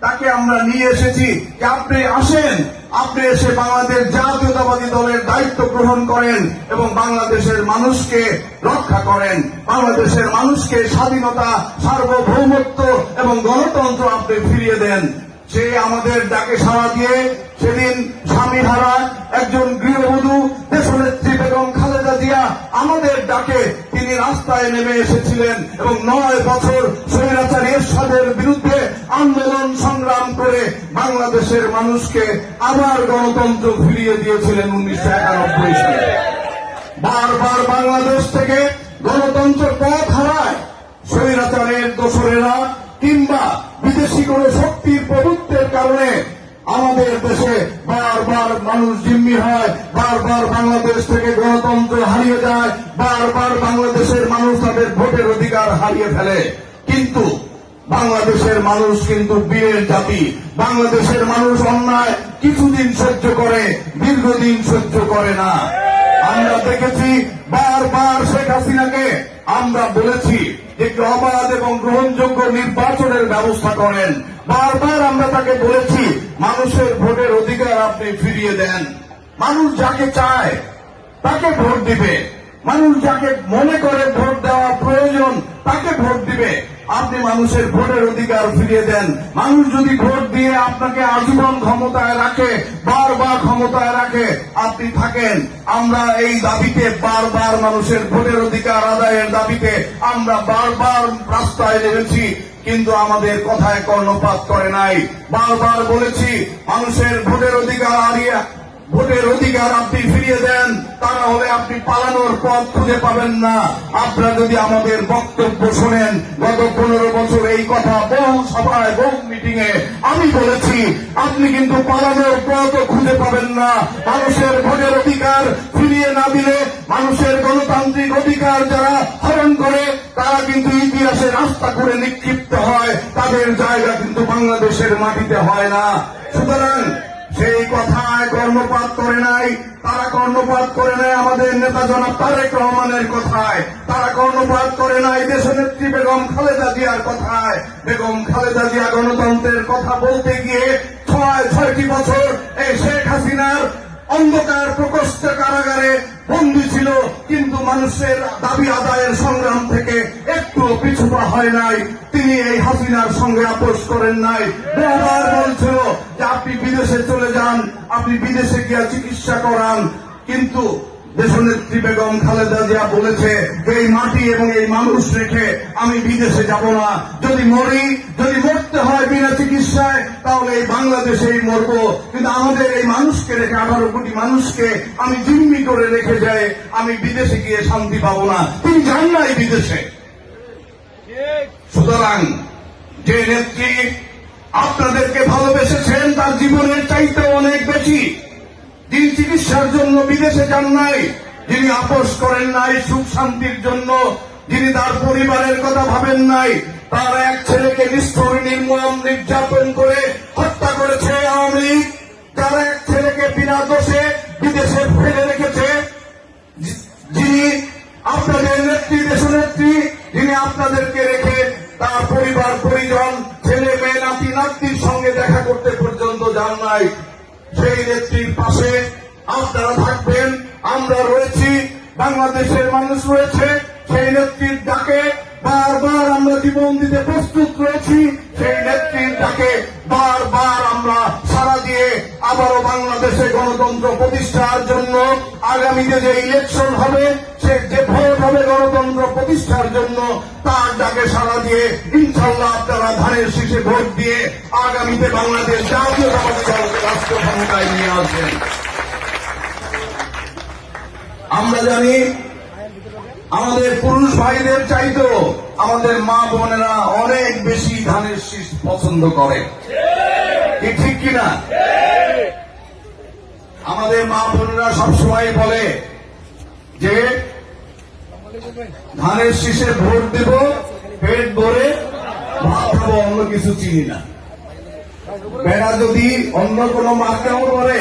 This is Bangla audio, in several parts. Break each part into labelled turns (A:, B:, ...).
A: তাকে আমরা নিয়ে এসেছি যে আপনি আসেন, আপনি এসে বাংলাদেশ জাতীয়তাবাদী দলের দায়িত্ব গ্রহণ করেন এবং বাংলাদেশের মানুষকে রক্ষা করেন। বাংলাদেশের মানুষকে স্বাধীনতা, সার্বভৌমত্ব এবং গণতন্ত্র আপনি ফিরিয়ে দেন। সে আমাদের ডাকে সাড়া দিয়ে সেদিন স্বামী হারা একজন গৃহবধূ, দেশনেত্রী বেগম খালেদা জিয়া আমাদের ডাকে তিনি রাস্তায় নেমে এসেছিলেন এবং নয় বছর স্বৈরাচারী এরশাদের বিরুদ্ধে আন্দোলন সংগ্রাম করে বাংলাদেশের মানুষকে আবার গণতন্ত্র ফিরিয়ে দিয়েছিলেন উনিশশো একানব্বই সালে। বারবার বাংলাদেশ থেকে গণতন্ত্র পথ হারায় স্বৈরাচারের দোসরেরা কিংবা বিদেশি কোন শক্তির প্রভুত্বের কারণে আমাদের দেশে বারবার মানুষ জিম্মি হয়, বারবার বাংলাদেশ থেকে গণতন্ত্র হারিয়ে যায়, বারবার বাংলাদেশের মানুষ তাদের ভোটের অধিকার হারিয়ে ফেলে। কিন্তু বাংলাদেশের মানুষ কিন্তু বীরের জাতি। বাংলাদেশের মানুষ অন্যায় কিছুদিন সহ্য করে, দীর্ঘদিন সহ্য করে না। আমরা দেখেছি, বারবার শেখ হাসিনাকে আমরা বলেছি একটি অবাধ এবং গ্রহণযোগ্য নির্বাচনের ব্যবস্থা করেন। বারবার আমরা তাকে বলেছি, মানুষের ভোটের অধিকার আপনি ফিরিয়ে দেন। মানুষ যাকে চায়, তাকে ভোট দিবে। মানুষ যাকে মনে করে ভোট দেওয়া প্রয়োজন, তাকে ভোট দিবে। আপনি মানুষের ভোটের অধিকার ফিরিয়ে দেন। মানুষ যদি ভোট দিয়ে আপনাকে আজীবন ক্ষমতায় রাখে, বারবার ক্ষমতায় রাখে, আপনি থাকেন। আমরা এই দাবিতে বারবার মানুষের ভোটের অধিকার আদায়ের দাবিতে আমরা বারবার রাস্তায় নেমেছি, কিন্তু আমাদের কথায় কর্ণপাত করে নাই। বারবার বলেছি, মানুষের ভোটের অধিকার হারিয়ে ভোটের অধিকার আপনি ফিরিয়ে দেন, তা না হলে আপনি পালানোর পথ খুঁজে পাবেন না। আপনারা যদি আমাদের বক্তব্য শোনেন, গত পনেরো বছর এই কথা বহু সভায়, বহু মিটিং এ আমি বলেছি, আপনি কিন্তু পালানোর পথ খুঁজে পাবেন না। মানুষের ভোটের অধিকার ফিরিয়ে না দিলে মানুষের গণতান্ত্রিক অধিকার যারা হরণ করে, তারা কিন্তু ইতিহাসে রাস্তা করে নিক্ষিপ্ত হয়। তাদের জায়গা কিন্তু বাংলাদেশের মাটিতে হয় না। সুতরাং সেই কথায় কর্ণপাত করে নাই, তারা কর্ণপাত করে নাই আমাদের নেতা জনাব তারেক রহমানের কথায়। তারা কর্ণপাত করে নাই দেশনেত্রী বেগম খালেদা জিয়ার কথায়। বেগম খালেদা জিয়া গণতন্ত্রের কথা বলতে গিয়ে ছয়, ছয়টি বছর এই শেখ হাসিনার অন্ধকার প্রকোষ্ঠ কারাগারে বন্দী ছিল, কিন্তু মানুষের দাবি আদায়ের সংগ্রাম থেকে হয় নাই। তিনি এই হাসিনার সঙ্গে আপোষ করেন নাই। বহুবার বলছিল যে আপনি বিদেশে চলে যান, আপনি বিদেশে গিয়ে চিকিৎসা করান। কিন্তু দেশনেত্রী বেগম খালেদা জিয়া বলেছে, এই মাটি এবং এই মানুষ রেখে আমি বিদেশে যাব না। যদি মরি, যদি মরতে হয় বিনা চিকিৎসায়, তাহলে এই বাংলাদেশেই মরবো। কিন্তু আমাদের এই মানুষকে রেখে, আঠারো কোটি মানুষকে আমি জিম্মি করে রেখে যাই। আমি বিদেশে গিয়ে শান্তি পাবো না। তিনি যান নাই বিদেশে। সুতরাং যে নেত্রী আপনাদেরকে ভালোবেসেছেন, তার জীবনের চাইতে অনেক বেশি। যিনি চিকিৎসার জন্য বিদেশে যান নাই, যিনি আপোষ করেন নাই সুখ শান্তির জন্য, যিনি তার পরিবারের কথা ভাবেন নাই, তার এক ছেলেকে নিষ্ঠুর, নির্মম, নির্যাতন করে হত্যা করেছে আওয়ামী লীগ। তার এক ছেলেকে বিনা দোষে বিদেশে ফেলে রেখেছে যি- যিনি আপনাদের নেত্রী দেশনেত্রী যিনি আপনাদেরকে রেখে তার পরিবার, পরিজন, ছেলে মেয়ে, নাতি নাতির সঙ্গে দেখা করতে পর্যন্ত যান নাই। সেই নেত্রীর পাশে আপনারা থাকবেন, আমরা রয়েছি, বাংলাদেশের মানুষ রয়েছে, সেই নেত্রীর ডাকে বারবার আমরা জীবন দিতে প্রস্তুত রয়েছি, সেই নেত্রীর ডাকে বারবার আমরা সারা দিয়ে আবারও বাংলাদেশে গণতন্ত্র প্রতিষ্ঠার জন্য আগামীতে যে ইলেকশন হবে যে হবে গণতন্ত্র প্রতিষ্ঠার জন্য তার ডাকে সারা দিয়ে ইনশাল্লাহ আপনারা ধানের শীষে ভোট দিয়ে আগামীতে বাংলাদেশ জাতীয়তাবাদী দলকে রাষ্ট্র ক্ষমতায় নিয়ে আসবেন। আমরা জানি আমাদের পুরুষ ভাইদের চাইতো আমাদের মা বোনেরা অনেক বেশি ধানের শীষ পছন্দ করে। ঠিক কিনা আমাদের মা বোনেরা সবসময় বলে যে ধানের শীষে ভোট দেব, পেট ভরে ভাত অন্য কিছু চিনি না। বেড়া যদি অন্য কোনো মার্কাও করে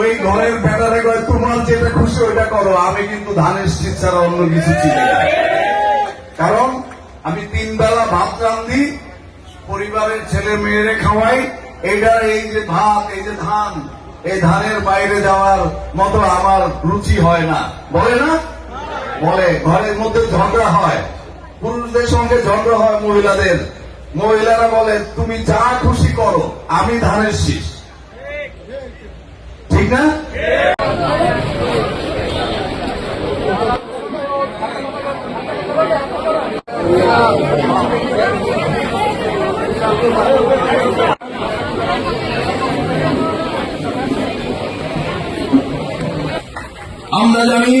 A: ওই ঘরের বেড়ারে কয় তোমার যেটা খুশি, ওইটা করো। আমি কিন্তু ধানের শীত ছাড়া অন্য কিছু চিনি না। কারণ আমি তিন বেলা ভাত রান্ধি, পরিবারের ছেলে মেয়েরে খাওয়াই এইটার এই যে ভাত, এই যে ধান, এই ধানের বাইরে যাওয়ার মতো আমার রুচি হয় না। বলে না? বলে, ঘরের মধ্যে ঝগড়া হয়। পুরুষদের সঙ্গে ঝগড়া হয় মহিলাদের। মহিলারা বলে, তুমি যা খুশি করো, আমি ধানের শীষ। ঠিক না? আমরা জানি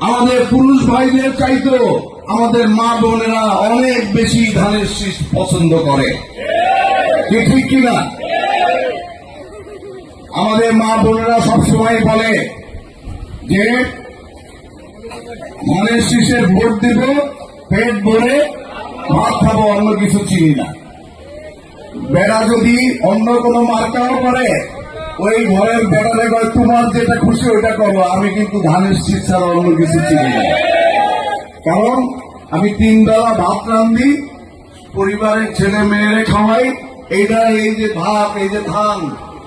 A: আমাদের পুরুষ ভাইদের চাইতো আমাদের মা বোনেরা অনেক বেশি ধানের শীষ পছন্দ করে। ঠিক কিনা আমাদের মা বোনেরা সবসময় বলে যে, ধানের শীষের ভোট দেব, পেট ভরে ভাত খাব, অন্য কিছু চিনি না। বেড়া যদি অন্য কোনো মার্কাও করে ওই ঘরের বেড়ালে কয়, তোমার যেটা খুশি ওইটা করো, আমি কিন্তু ধানের শীত ছাড়া অন্য কিছু চিনি না। কারণ আমি তিন বেলা ভাত রান্ধি, পরিবারের ছেলে মেয়েরে খাওয়াই, এইটা এই যে ভাত, এই যে ধান,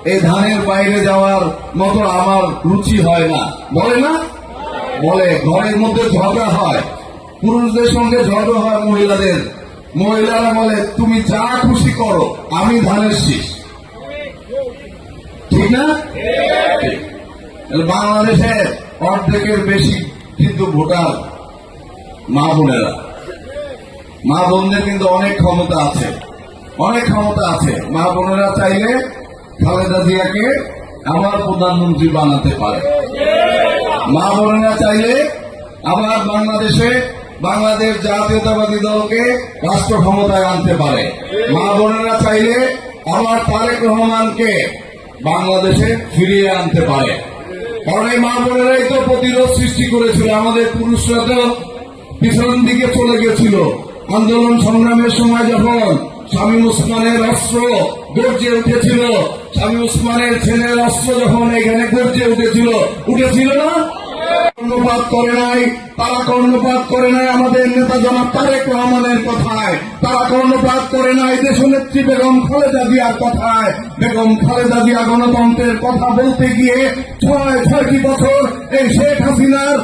A: এই ধানের বাইরে যাওয়ার মতো আমার রুচি হয় না। বলে না? বলে, ঘরের মধ্যে ঝগড়া হয়, পুরুষদের সঙ্গে ঝগড়া হয় মহিলাদের। মহিলারা বলে, তুমি যা খুশি করো, আমি ধানের শীষ ঠিক না বাংলাদেশের অর্ধেকের বেশি কিন্তু ভোটার মা বোনেরা। মা বোনদের কিন্তু অনেক ক্ষমতা আছে। অনেক ক্ষমতা আছে। মা বোনেরা চাইলে খালেদা জিয়াকে আবার প্রধানমন্ত্রী বানাতে পারে। মা বোনেরা চাইলে আবার বাংলাদেশে বাংলাদেশ জাতীয়তাবাদী দলকে রাষ্ট্র ক্ষমতায় আনতে পারে। মা বোনেরা চাইলে আবার তারেক রহমানকে বাংলাদেশে ফিরিয়ে আনতে পারে। কারণ এই মা বোনেরাই তো প্রতিরোধ সৃষ্টি করেছিল। আমাদের পুরুষরা তো পিছন দিকে চলে গেছিল। আন্দোলন সংগ্রামের সময় যখন স্বামী উসমানের অস্ত্র গর্জে উঠেছিল, স্বামী উসমানের ছেলের অস্ত্র যখন এখানে গর্জে উঠেছিল উঠেছিল না? কর্ণপাত করে নাই, তারা কর্ণপাত করে নাই আমাদের নেতা জনাব তারেক রহমানের কথায়। তারা কর্ণপাত করে নাই দেশনেত্রী বেগম খালেদা দিয়ার কথায়। বেগম খালেদা দিয়া গণতন্ত্রের কথা বলতে গিয়ে ছয়, ছয়টি বছর এই শেখ হাসিনার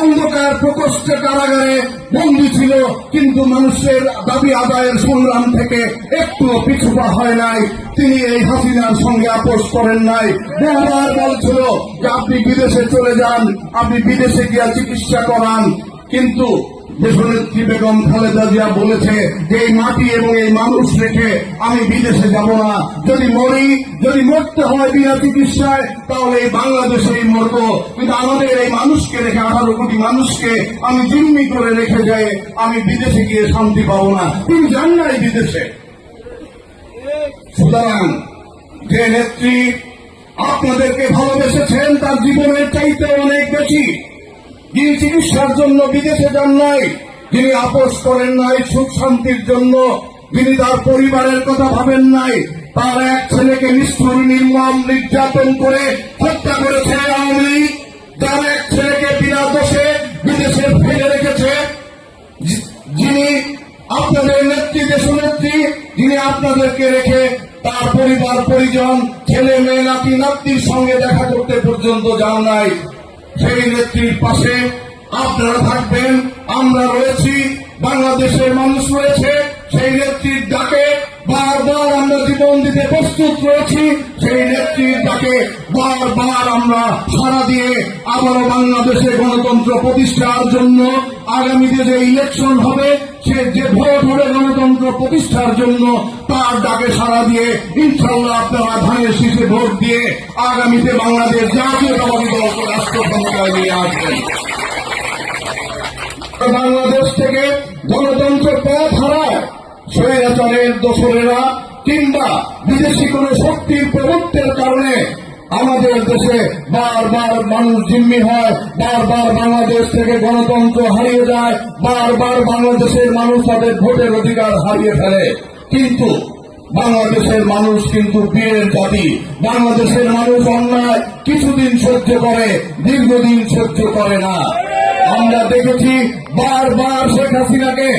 A: অন্ধকার প্রকোষ্ঠে কারাগারে বন্দী ছিল, কিন্তু মানুষের দাবি আদায়ের সংগ্রাম থেকে একটু পিছুপা হয় নাই। তিনি এই হাসিনার সঙ্গে আপোষ করেন নাই। বহুবার বলছিল যে, আপনি বিদেশে চলে যান, আপনি বিদেশে গিয়া চিকিৎসা করান। কিন্তু দেশনেত্রী বেগম খালেদা জিয়া বলেছে যে এই মাটি এবং এই মানুষ রেখে আমি বিদেশে যাব না। যদি মরি, যদি মরতে হয় বিনা চিকিৎসায়, তাহলে এই বাংলাদেশেই কিন্তু আমাদের এই মানুষকে রেখে, আঠারো কোটি মানুষকে আমি জিম্মি করে রেখে যাই, আমি বিদেশে গিয়ে শান্তি পাবো না। তিনি যান নাই বিদেশে। সুতরাং যে নেত্রী আপনাদেরকে ভালোবেসেছেন, তার জীবনের চাইতে অনেক বেশি। যিনি চিকিৎসার জন্য বিদেশে যান নাই। যিনি আপোষ করেন নাই সুখ শান্তির জন্য। যিনি তার পরিবারের কথা ভাবেন নাই। তার এক ছেলেকে নিষ্ঠুর, নির্মম, নির্যাতন করে হত্যা করেছে আওয়ামী লীগ। এক ছেলেকে বিনা দোষে বিদেশে ফেলে রেখেছে। যিনি আপনাদের নেত্রী দেশনেত্রী যিনি আপনাদেরকে রেখে তার পরিবার, পরিজন, ছেলে, মেয়ে, নাতি নাতির সঙ্গে দেখা করতে পর্যন্ত যান নাই। সেই নেত্রীর পাশে আপনারা থাকবেন, আমরা রয়েছি, বাংলাদেশের মানুষ রয়েছে, সেই নেত্রীর ডাকে বারবার আমরা জীবন দিতে প্রস্তুত রয়েছি, সেই নেত্রীর ডাকে বারবার আমরা সারা দিয়ে আবারও বাংলাদেশে গণতন্ত্র প্রতিষ্ঠার জন্য আগামীতে যে ইলেকশন হবে, সে যে ভোট হবে গণতন্ত্র প্রতিষ্ঠার জন্য তার ডাকে সারা দিয়ে ইনশাল্লাহ আপনারা ধানের শীষে ভোট দিয়ে আগামীতে বাংলাদেশ জাতীয়তাবাদী দলকে রাষ্ট্র ক্ষমতায় নিয়ে আসবেন। বাংলাদেশ থেকে গণতন্ত্র পথ হারায়। স্বৈরাচারের দোসরেরা কিংবা বিদেশি কোন শক্তির প্রভুত্বের কারণে আমাদের দেশে বারবার মানুষ জিম্মি হয়, বারবার বাংলাদেশ থেকে গণতন্ত্র হারিয়ে যায়, বারবার বাংলাদেশের মানুষ তাদের ভোটের অধিকার হারিয়ে ফেলে। কিন্তু বাংলাদেশের মানুষ কিন্তু বীরের জাতি বাংলাদেশের মানুষ অন্যায় কিছুদিন সহ্য করে, দীর্ঘদিন সহ্য করে না। আমরা দেখেছি, বারবার শেখ হাসিনাকে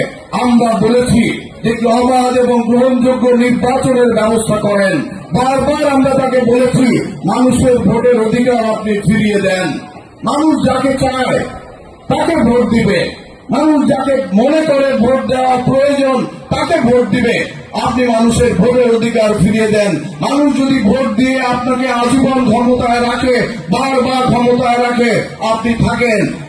A: আমরা বলেছি,
B: একটি অবাধ এবং গ্রহণযোগ্য নির্বাচনের ব্যবস্থা করেন। বারবার আমরা তাকে বলেছি, মানুষের ভোটের অধিকার আপনি ফিরিয়ে দেন। মানুষ যাকে চায়, তাকে ভোট দিবে। মানুষ যাকে মনে করে ভোট দেওয়া প্রয়োজন, তাকে ভোট দিবে। আপনি মানুষের ভোটের অধিকার ফিরিয়ে দেন। মানুষ যদি ভোট দিয়ে আপনাকে আজীবন ক্ষমতায় রাখে, বারবার ক্ষমতায় রাখে, আপনি থাকেন।